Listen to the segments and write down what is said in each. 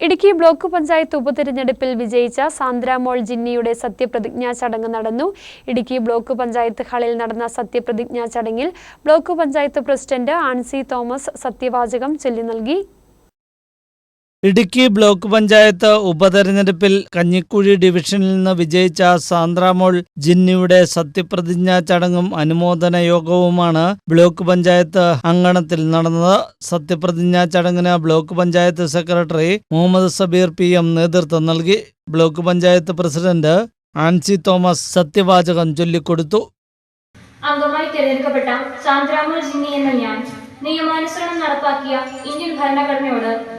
Idukki block panchayat ഉപതെരഞ്ഞെടുപ്പിൽ വിജയിച്ച സാന്ദ്രാമോൾ ജിന്നിയുടെ സത്യപ്രതിജ്ഞാ ചടങ്ങ് നടന്നു. ഇടുക്കി ബ്ലോക്ക് പഞ്ചായത്ത് ഹാളിൽ നടന്ന സത്യപ്രതിജ്ഞാ ചടങ്ങിൽ ബ്ലോക്ക് പഞ്ചായത്ത് പ്രസിഡന്റ് ആൻസി തോമസ് സത്യവാചകം ചൊല്ലി നൽകി. ഇടുക്കി ബ്ലോക്ക് പഞ്ചായത്ത് ഉപതെരഞ്ഞെടുപ്പിൽ കഞ്ഞിക്കുഴി ഡിവിഷനിൽ നിന്ന് വിജയിച്ച സാന്ദ്രാമോൾ ജിന്നിയുടെ സത്യപ്രതിജ്ഞാ ചടങ്ങും അനുമോദന യോഗവുമാണ് ബ്ലോക്ക് പഞ്ചായത്ത് അങ്കണത്തിൽ നടന്നത്. സത്യപ്രതിജ്ഞാ ചടങ്ങിന് block panchayat secretary Muhammad Sabeer P നേതൃത്വം നൽകി. ബ്ലോക്ക് പഞ്ചായത്ത് പ്രസിഡന്റ് ആൻസി തോമസ് സത്യവാചകം ചൊല്ലിക്കൊടുത്തു. അംഗമായി തിരഞ്ഞെടുക്കപ്പെട്ട സാന്ദ്രാമോൾ ജിന്നി എന്ന ഞാൻ നിയമാനുസരണം നടപ്പാക്കിയ ഇന്ത്യൻ ഭരണഘടനയോട്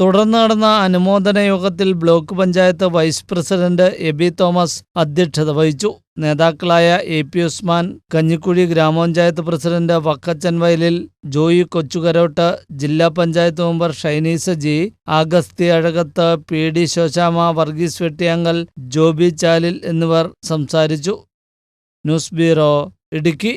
തുടർന്ന് നടന്ന അനുമോദന യോഗത്തിൽ block panchayat vice president Aby Thomas അധ്യക്ഷത വഹിച്ചു. നേതാക്കളായ എ പി ഉസ്മാൻ കഞ്ഞിക്കുഴി ഗ്രാമപഞ്ചായത്ത് പ്രസിഡന്റ് വക്കച്ചൻ വയലിൽ ജോയി കൊച്ചുകരോട്ട് ജില്ലാ panchayat member Shynisa G Agasthi Azhakath P D Shoshamma Varghese Vettiyankal Joby Chalil എന്നിവർ സംസാരിച്ചു. News bureau Idukki.